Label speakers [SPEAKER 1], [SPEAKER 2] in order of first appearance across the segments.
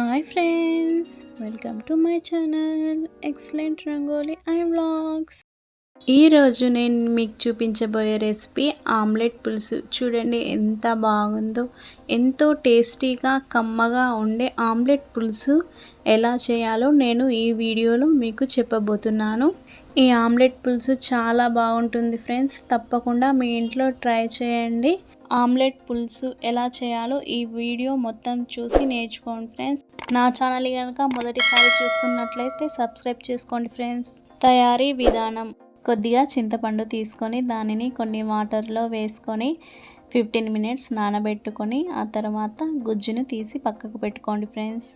[SPEAKER 1] Hi friends welcome to my channel. Excellent rangoli I vlogs. ఈరోజు నేను మీకు చూపించబోయే రెసిపీ ఆమ్లెట్ పులుసు. చూడండి ఎంత బాగుందో ఎంతో టేస్టీగా కమ్మగా ఉండే ఆమ్లెట్ పులుసు ఎలా చేయాలో నేను ఈ వీడియోలో మీకు చెప్పబోతున్నాను. ఈ ఆమ్లెట్ పులుసు చాలా బాగుంటుంది ఫ్రెండ్స్. తప్పకుండా మీ ఇంట్లో ట్రై చేయండి. ఆమ్లెట్ పులుసు ఎలా చేయాలో ఈ వీడియో మొత్తం చూసి నేర్చుకోండి ఫ్రెండ్స్. నా ఛానల్ కనుక మొదటిసారి చూస్తున్నట్లయితే సబ్స్క్రైబ్ చేసుకోండి ఫ్రెండ్స్. తయారీ విధానం. కొద్దిగా చింతపండు తీసుకొని దానిని కొన్ని వాటర్లో వేసుకొని ఫిఫ్టీన్ మినిట్స్ నానబెట్టుకొని ఆ తర్వాత గుజ్జును తీసి పక్కకు పెట్టుకోండి ఫ్రెండ్స్.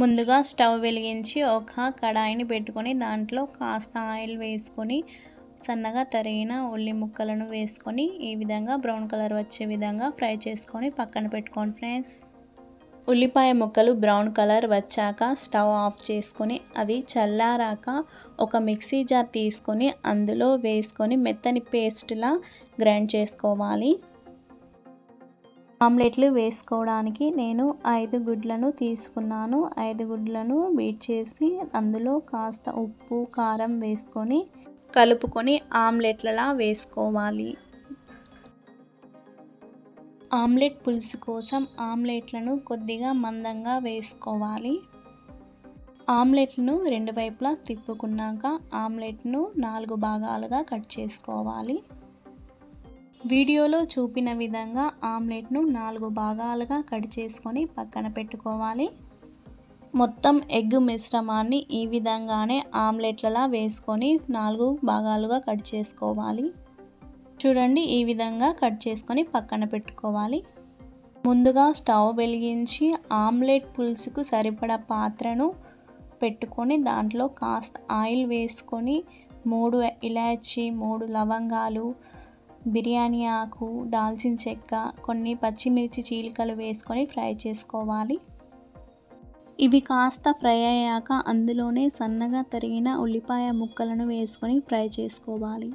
[SPEAKER 1] ముందుగా స్టవ్ వెలిగించి ఒక కడాయిని పెట్టుకొని దాంట్లో కాస్త ఆయిల్ వేసుకొని సన్నగా తరిగిన ఉల్లి ముక్కలను వేసుకొని ఈ విధంగా బ్రౌన్ కలర్ వచ్చే విధంగా ఫ్రై చేసుకొని పక్కన పెట్టుకోండి ఫ్రెండ్స్. ఉల్లిపాయ ముక్కలు బ్రౌన్ కలర్ వచ్చాక స్టవ్ ఆఫ్ చేసుకొని అది చల్లారాక ఒక మిక్సీ జార్ తీసుకొని అందులో వేసుకొని మెత్తని పేస్ట్లా గ్రైండ్ చేసుకోవాలి. ఆమ్లెట్లు వేసుకోవడానికి నేను ఐదు గుడ్లను తీసుకున్నాను. ఐదు గుడ్లను బీట్ చేసి అందులో కాస్త ఉప్పు కారం వేసుకొని కలుపుకొని ఆమ్లెట్లలా వేసుకోవాలి. ఆమ్లెట్ పులుసు కోసం ఆమ్లెట్లను కొద్దిగా మందంగా వేసుకోవాలి. ఆమ్లెట్ను రెండు వైపులా తిప్పుకున్నాక ఆమ్లెట్ను నాలుగు భాగాలుగా కట్ చేసుకోవాలి. వీడియోలో చూపిన విధంగా ఆమ్లెట్ను నాలుగు భాగాలుగా కట్ చేసుకొని పక్కన పెట్టుకోవాలి. మొత్తం ఎగ్ మిశ్రమాన్ని ఈ విధంగానే ఆమ్లెట్లలా వేసుకొని నాలుగు భాగాలుగా కట్ చేసుకోవాలి. చూడండి ఈ విధంగా కట్ చేసుకొని పక్కన పెట్టుకోవాలి. ముందుగా స్టవ్ వెలిగించి ఆమ్లెట్ పులుసుకు సరిపడా పాత్రను పెట్టుకొని దాంట్లో కాస్త ఆయిల్ వేసుకొని మూడు ఇలాచి మూడు లవంగాలు బిర్యానీ ఆకు దాల్చిన చెక్క కొన్ని పచ్చిమిర్చి చీలికలు వేసుకొని ఫ్రై చేసుకోవాలి. ఇవి కాస్త ఫ్రై అయ్యాక అందులోనే సన్నగా తరిగిన ఉల్లిపాయ ముక్కలను వేసుకొని ఫ్రై చేసుకోవాలి.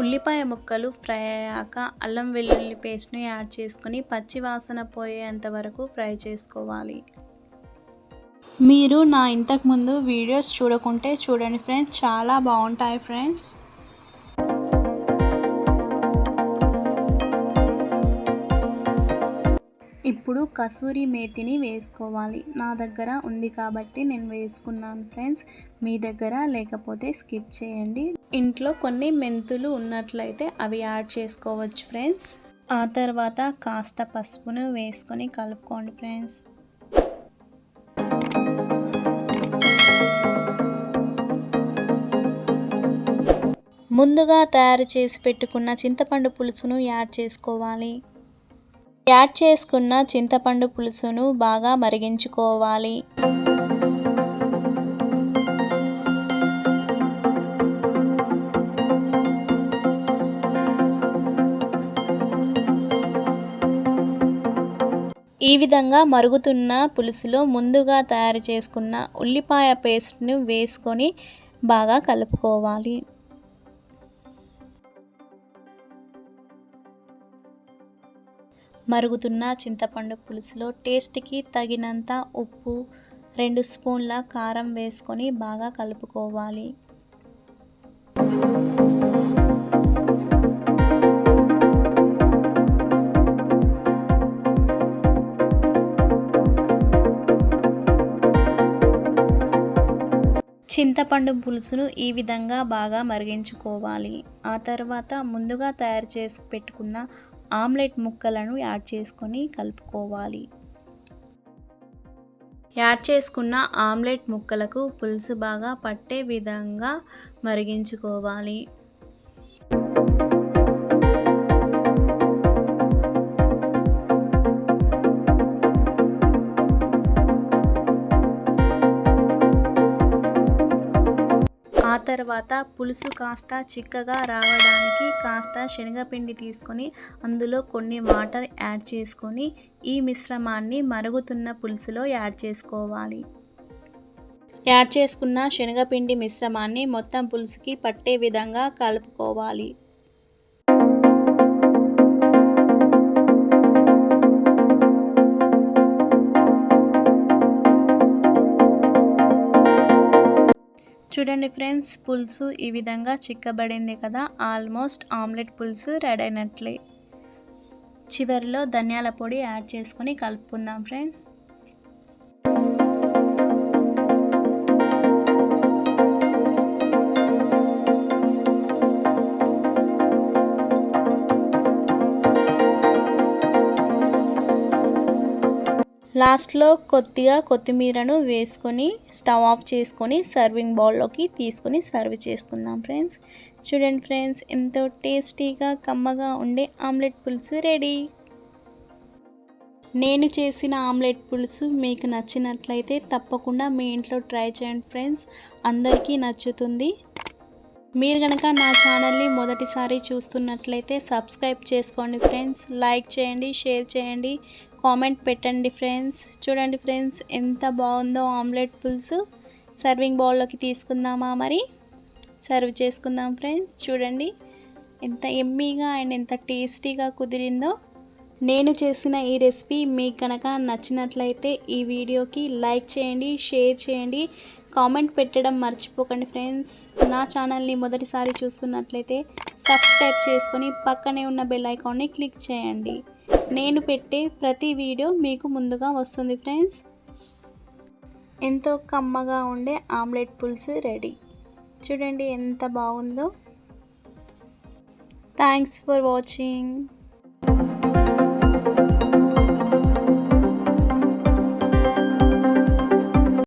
[SPEAKER 1] ఉల్లిపాయ ముక్కలు ఫ్రై అయ్యాక అల్లం వెల్లుల్లి పేస్ట్ని యాడ్ చేసుకొని పచ్చి వాసన పోయేంత వరకు ఫ్రై చేసుకోవాలి. మీరు నా ఇంతకుముందు వీడియోస్ చూడకుంటే చూడండి ఫ్రెండ్స్ చాలా బాగుంటాయి ఫ్రెండ్స్. ఇప్పుడు కసూరి మేతిని వేసుకోవాలి. నా దగ్గర ఉంది కాబట్టి నేను వేసుకున్నాను ఫ్రెండ్స్. మీ దగ్గర లేకపోతే స్కిప్ చేయండి. ఇంట్లో కొన్ని మెంతులు ఉన్నట్లయితే అవి యాడ్ చేసుకోవచ్చు ఫ్రెండ్స్. ఆ తర్వాత కాస్త పసుపును వేసుకొని కలుపుకోండి ఫ్రెండ్స్. ముందుగా తయారు చేసి పెట్టుకున్న చింతపండు పులుసును యాడ్ చేసుకోవాలి. యాడ్ చేసుకున్న చింతపండు పులుసును బాగా మరిగించుకోవాలి. ఈ విధంగా మరుగుతున్న పులుసులో ముందుగా తయారు చేసుకున్న ఉల్లిపాయ పేస్ట్ను వేసుకొని బాగా కలుపుకోవాలి. మరుగుతున్న చింతపండు పులుసులో టేస్ట్కి తగినంత ఉప్పు రెండు స్పూన్ల కారం వేసుకొని బాగా కలుపుకోవాలి. చింతపండు పులుసును ఈ విధంగా బాగా మరిగించుకోవాలి. ఆ తర్వాత ముందుగా తయారు చేసి పెట్టుకున్న ఆమ్లెట్ ముక్కలను యాడ్ చేసుకొని కలుపుకోవాలి. యాడ్ చేసుకున్న ఆమ్లెట్ ముక్కలకు పులుసు బాగా పట్టే విధంగా మరిగించుకోవాలి. ఆ తర్వాత పులుసు కాస్త చిక్కగా రావడానికి కాస్త శనగపిండి తీసుకొని అందులో కొన్ని వాటర్ యాడ్ చేసుకొని ఈ మిశ్రమాన్ని మరుగుతున్న పులుసులో యాడ్ చేసుకోవాలి. యాడ్ చేసుకున్న శనగపిండి మిశ్రమాన్ని మొత్తం పులుసుకి పట్టే విధంగా కలుపుకోవాలి. చూడండి ఫ్రెండ్స్ పులుసు ఈ విధంగా చిక్కబడింది కదా ఆల్మోస్ట్ ఆమ్లెట్ పులుసు రెడీ అయినట్లే. చివరిలో ధనియాల పొడి యాడ్ చేసుకొని కలుపుకుందాం ఫ్రెండ్స్. లాస్ట్లో కొద్దిగా కొత్తిమీరను వేసుకొని స్టవ్ ఆఫ్ చేసుకొని సర్వింగ్ బౌల్లోకి తీసుకొని సర్వ్ చేసుకుందాం ఫ్రెండ్స్. చూడండి ఫ్రెండ్స్ ఎంతో టేస్టీగా కమ్మగా ఉండే ఆమ్లెట్ పులుసు రెడీ. నేను చేసిన ఆమ్లెట్ పులుసు మీకు నచ్చినట్లయితే తప్పకుండా మీ ఇంట్లో ట్రై చేయండి ఫ్రెండ్స్. అందరికీ నచ్చుతుంది. మీరు కనుక నా ఛానల్ని మొదటిసారి చూస్తున్నట్లయితే సబ్స్క్రైబ్ చేసుకోండి ఫ్రెండ్స్. లైక్ చేయండి షేర్ చేయండి. కామెంట్ పెట్టండి ఫ్రెండ్స్. చూడండి ఫ్రెండ్స్ ఎంత బాగుందో ఆమ్లెట్ పులుసు. సర్వింగ్ బౌల్లోకి తీసుకుందామా మరి? సర్వ్ చేసుకుందాం ఫ్రెండ్స్ చూడండి. ఎంత ఎమ్మీగా అండ్ ఎంత టేస్టీగా కుదిరిందో. నేను చేసిన ఈ రెసిపీ మీకు కనుక నచ్చినట్లయితే ఈ వీడియోకి లైక్ చేయండి షేర్ చేయండి. కామెంట్ పెట్టడం మర్చిపోకండి ఫ్రెండ్స్. నా ఛానల్ని మొదటిసారి చూస్తున్నట్లయితే సబ్స్క్రైబ్ చేసుకొని పక్కనే ఉన్న బెల్ ఐకాన్ని క్లిక్ చేయండి. నేను పెట్టే ప్రతి వీడియో మీకు ముందుగా వస్తుంది ఫ్రెండ్స్ ఎంతో కమ్మగా ఉండే ఆమ్లెట్ పులుసు రెడీ. చూడండి ఎంత బాగుందో. Thanks for watching